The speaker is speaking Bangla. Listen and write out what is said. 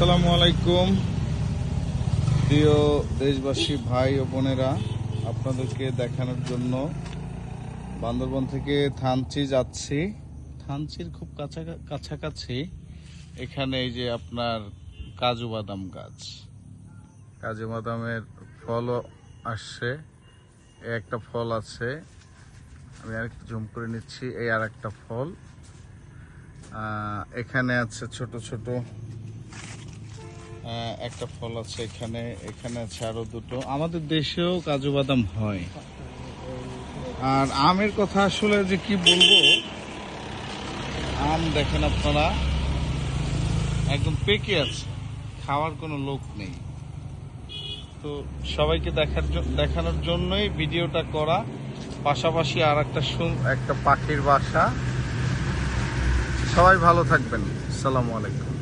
আসসালামু আলাইকুম। প্রিয় দেশবাসী, ভাই ও বোনেরা, আপনাদেরকে দেখানোর জন্য বান্দরবন থেকে থানচি যাচ্ছি। থানচির খুব কাছা কাছাকাছি। এখানে এই যে আপনার কাজু বাদাম গাছ। কাজু বাদামের ফলও আসছে। একটা ফল আছে। আমি আরেকটু জুম করে নিচ্ছি। এই আর একটা ফল এখানে আছে ছোট ছোট একটা ফল আছে এখানে এখানে আছে আরও দুটো। আমাদের দেশেও কাজু বাদাম হয়। আর আমের কথা আসলে যে কি বলব, আম দেখেন আপনারা, একদম পেকে আছে, খাওয়ার কোনো লোক নেই। তো সবাইকে দেখার দেখানোর জন্যই ভিডিওটা করা, পাশাপাশি আর একটা একটা পাখির বাসা। সবাই ভালো থাকবেন। আসসালামু আলাইকুম।